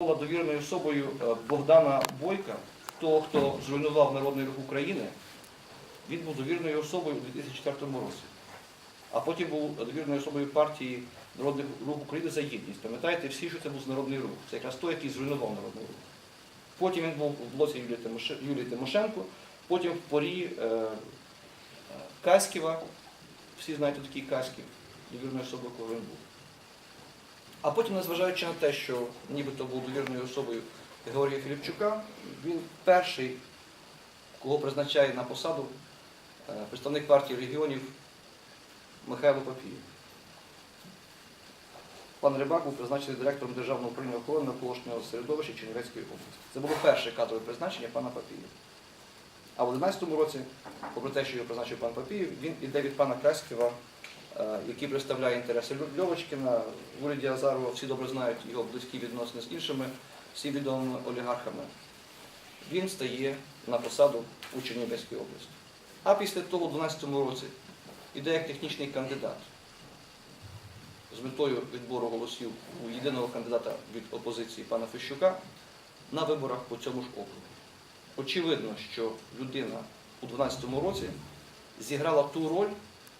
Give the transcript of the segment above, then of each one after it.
була довіреною особою е, Богдана Бойка, того, хто зруйнував Народний рух України, він був довіреною особою у 2004 році. А потім був довіреною особою партії Народний рух України за гідність. Пам'ятаєте всі, що це був народний рух. Це якраз той, який зруйнував народний рух. Потім він був в блоці Юлії Тимошенко, потім в порі е, е, Каськіва, всі знаєте такий Каськів, довірною особою, коли він був. А потім, незважаючи на те, що нібито був довірною особою Георгія Філіпчука, він перший, кого призначає на посаду е, представник партії регіонів Михайло Папієв. Пан Рибак був призначений директором Державного управління охорони навколишнього середовища Чернівецької області. Це було перше кадрове призначення пана Папієва. А в 11-му році, попри те, що його призначив пан Папієв, він іде від пана Краськіва, який представляє інтереси Льовочкіна, в уряді Азарова, всі добре знають його близькі відносини з іншими всім відомими олігархами. Він стає на посаду у Чернівецькій області. А після того, в 12-му році, іде як технічний кандидат з метою відбору голосів у єдиного кандидата від опозиції пана Фещука на виборах по цьому ж округу. Очевидно, що людина у 12-му році зіграла ту роль,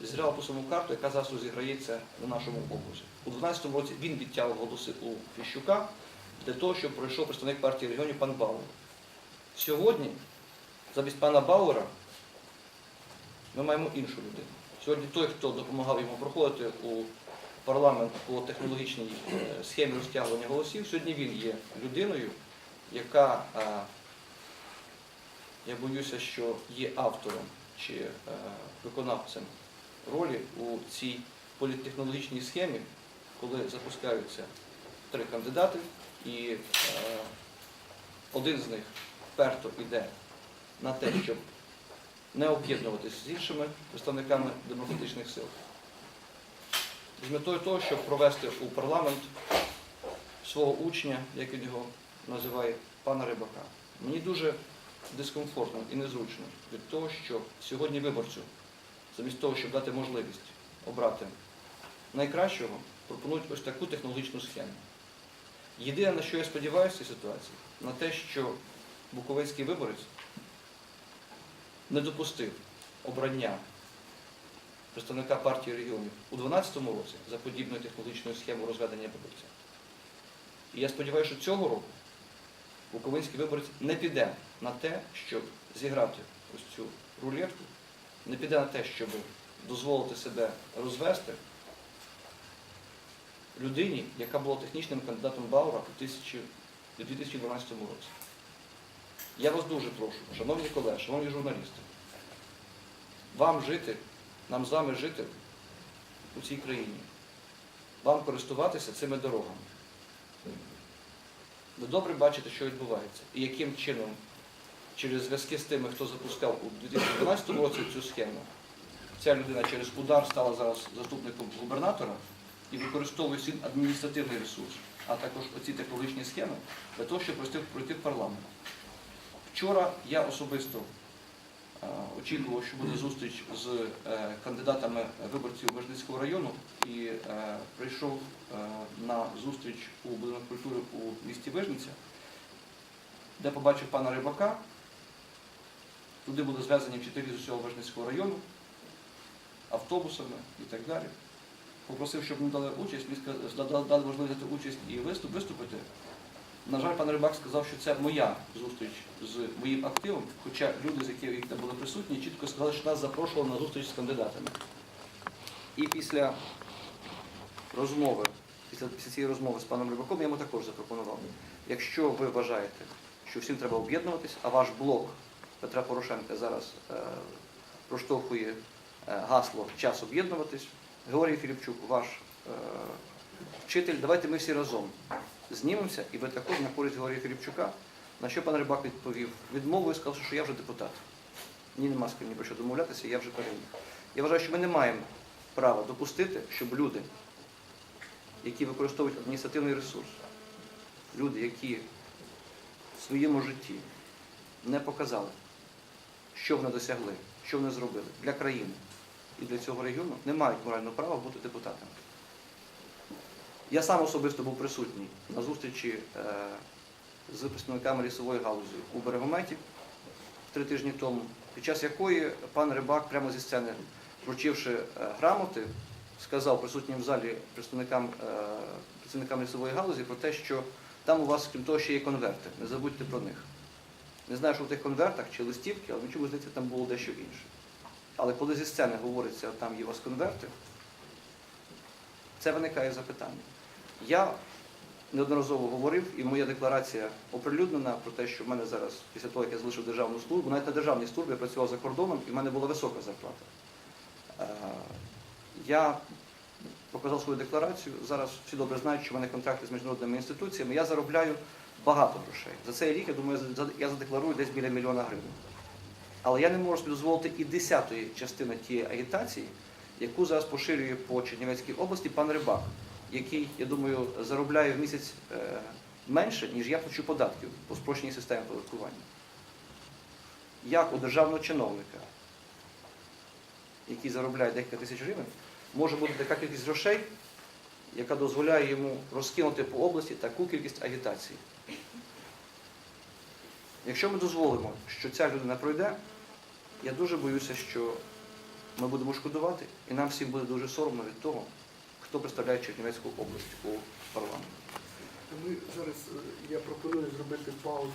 зіграла ту саму карту, яка зараз розіграється на нашому окрузі. У 12-му році він відтягував голоси у Фіщука для того, щоб пройшов представник партії регіонів пан Бауер. Сьогодні, замість пана Бауера, ми маємо іншу людину. Сьогодні той, хто допомагав йому проходити у парламент по технологічній е, схемі розтягування голосів, сьогодні він є людиною, яка, е, я боюся, що є автором чи е, виконавцем ролі у цій політтехнологічній схемі, коли запускаються три кандидати, і е, один з них вперто йде на те, щоб не об'єднуватися з іншими представниками демократичних сил. З метою того, щоб провести у парламент свого учня, як він його називає, пана Рибака. Мені дуже дискомфортно і незручно від того, що сьогодні виборцю, замість того, щоб дати можливість обрати найкращого, пропонують ось таку технологічну схему. Єдине, на що я сподіваюся в цій ситуації, на те, що Буковинський виборець не допустив обрання представника партії регіонів у 2012 році за подібною технологічною схемою розведення виборця. І я сподіваюся, що цього року Буковинський виборець не піде на те, щоб зіграти ось цю рулетку, не піде на те, щоб дозволити себе розвести людині, яка була технічним кандидатом Баура у 2012 році. Я вас дуже прошу, шановні колеги, шановні журналісти, вам жити, нам з вами жити у цій країні, вам користуватися цими дорогами. Ви добре бачите, що відбувається, і яким чином через зв'язки з тими, хто запускав у 2012 році цю схему, ця людина через удар стала зараз заступником губернатора і використовує свій адміністративний ресурс, а також оці технологічні схеми для того, щоб пройти, в парламент. Вчора я особисто е, очікував, що буде зустріч з е, кандидатами виборців Вижницького району і е, прийшов на зустріч у будинок культури у місті Вижниця, де побачив пана Рибака. Туди були зв'язані вчителі з усього Вижницького району, автобусами і так далі. Попросив, щоб ми дали участь, дали можливість взяти участь і виступ, виступити. На жаль, пан Рибак сказав, що це моя зустріч з моїм активом, хоча люди, з якими там були присутні, чітко сказали, що нас запрошували на зустріч з кандидатами. І після розмови, після, після цієї розмови з паном Рибаком я йому також запропонував. Якщо ви вважаєте, що всім треба об'єднуватись, а ваш блок Петра Порошенка зараз е, проштовхує е, гасло час об'єднуватись, Георгій Філіпчук, ваш е, вчитель, давайте ми всі разом знімемося, і ви також на користь Георгія Філіпчука, на що пан Рибак відповів відмовою, сказав, що я вже депутат. Ні, нема з ким ні про що домовлятися, я вже переміг. Я вважаю, що ми не маємо права допустити, щоб люди, які використовують адміністративний ресурс, люди, які в своєму житті не показали, що вони досягли, що вони зробили для країни і для цього регіону, не мають морального права бути депутатами. Я сам особисто був присутній на зустрічі е, з представниками лісової галузі у Берегометі три тижні тому, під час якої пан Рибак прямо зі сцени, вручивши е, грамоти, сказав присутнім в залі представникам, е, працівникам лісової галузі про те, що там у вас, крім того, ще є конверти. Не забудьте про них. Не знаю, що в тих конвертах чи листівки, але чому здається, там було дещо інше. Але коли зі сцени говориться, там є вас конверти, це виникає запитання. Я неодноразово говорив, і моя декларація оприлюднена про те, що в мене зараз, після того, як я залишив державну службу, навіть на державній службі я працював за кордоном, і в мене була висока зарплата. Е, Я показав свою декларацію. Зараз всі добре знають, що в мене контракти з міжнародними інституціями. Я заробляю багато грошей. За цей рік, я думаю, я задекларую десь біля мільйона гривень. Але я не можу собі дозволити і десятої частини тієї агітації, яку зараз поширює по Чернівецькій області пан Рибак, який, я думаю, заробляє в місяць е, менше, ніж я плачу податків по спрощеній системі податкування. Як у державного чиновника, який заробляє декілька тисяч гривень, може бути така кількість грошей, яка дозволяє йому розкинути по області таку кількість агітації. Якщо ми дозволимо, що ця людина пройде, я дуже боюся, що ми будемо шкодувати, і нам всім буде дуже соромно від того, хто представляє Чернівецьку область у парламенті. Ми зараз е, я пропоную зробити паузу.